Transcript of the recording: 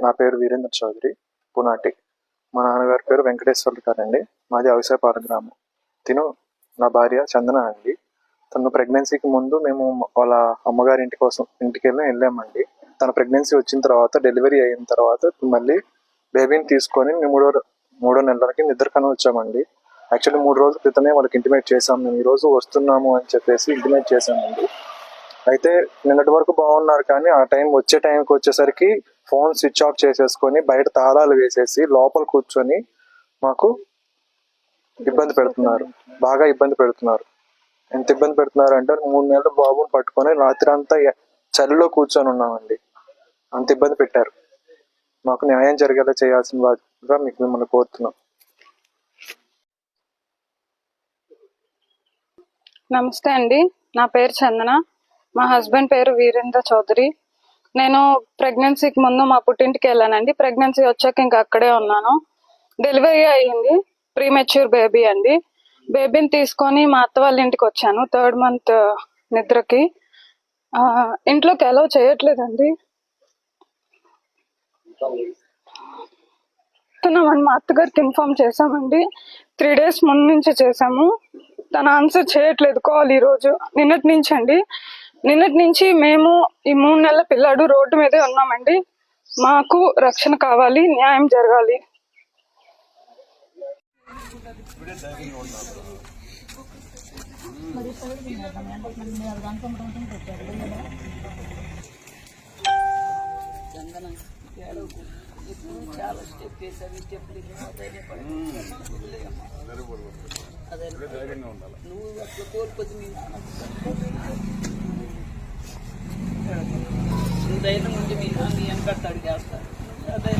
నా పేరు వీరేంద్ర చౌదరి పునాటి. మా నాన్నగారి పేరు వెంకటేశ్వర్లు గారండి మాది వ్యవసాయపాల గ్రామం. తిను నా భార్య చందన అండి. తను ప్రెగ్నెన్సీకి ముందు మేము వాళ్ళ అమ్మగారి ఇంటి కోసం ఇంటికి వెళ్ళి వెళ్ళామండి. తన ప్రెగ్నెన్సీ వచ్చిన తర్వాత డెలివరీ అయిన తర్వాత మళ్ళీ బేబీని తీసుకొని మూడో మూడో నెలలకి నిద్రకన వచ్చామండి. యాక్చువల్లీ మూడు రోజుల క్రితమే వాళ్ళకి ఇంటిమేట్ చేసాం మేము ఈ రోజు వస్తున్నాము అని చెప్పేసి ఇంటిమేట్ చేసామండి అయితే నిన్నటి వరకు బాగున్నారు కానీ ఆ టైం వచ్చే టైంకి వచ్చేసరికి ఫోన్ స్విచ్ ఆఫ్ చేసేసుకొని బయట తాళాలు వేసేసి లోపల కూర్చొని మాకు ఇబ్బంది పెడుతున్నారు. బాగా ఇబ్బంది పెడుతున్నారు. ఎంత ఇబ్బంది పెడుతున్నారు అంటే మూడు నెలలు బాబుని పట్టుకొని రాత్రి అంతా చలిలో కూర్చొని ఉన్నామండి. అంత ఇబ్బంది పెట్టారు. మాకు న్యాయం జరిగేలా చేయాల్సిన బాధ్యతగా మీకు మిమ్మల్ని కోరుతున్నాం. నమస్తే అండి. నా పేరు చందన. మా హస్బెండ్ పేరు వీరేంద్ర చౌదరి. నేను ప్రెగ్నెన్సీకి ముందు మా పుట్టింటికి వెళ్ళానండి. ప్రెగ్నెన్సీ వచ్చాక ఇంకా అక్కడే ఉన్నాను. డెలివరీ అయ్యింది. ప్రీమెచ్యూర్ బేబీ అండి. బేబీని తీసుకొని మా అత్త వాళ్ళ ఇంటికి వచ్చాను. థర్డ్ మంత్ uh, నిద్రకి. ఇంట్లోకి అలౌ చేయట్లేదండి. చెప్తున్నామని మా అత్తగారికి ఇన్ఫార్మ్ చేశామండి. త్రీ డేస్ ముందు నుంచి చేశాము. తను ఆన్సర్ చేయట్లేదు. కాల్ ఈరోజు. నిన్నటి నుంచి అండి. నిన్నటి నుంచి మేము ఈ మూడు నెలల పిల్లాడు రోడ్డు మీదే ఉన్నామండి. మాకు రక్షణ కావాలి న్యాయం జరగాలి. ధైర్యం ఉండి మీ నాన్న వెనకడతాడు చేస్తారు అదే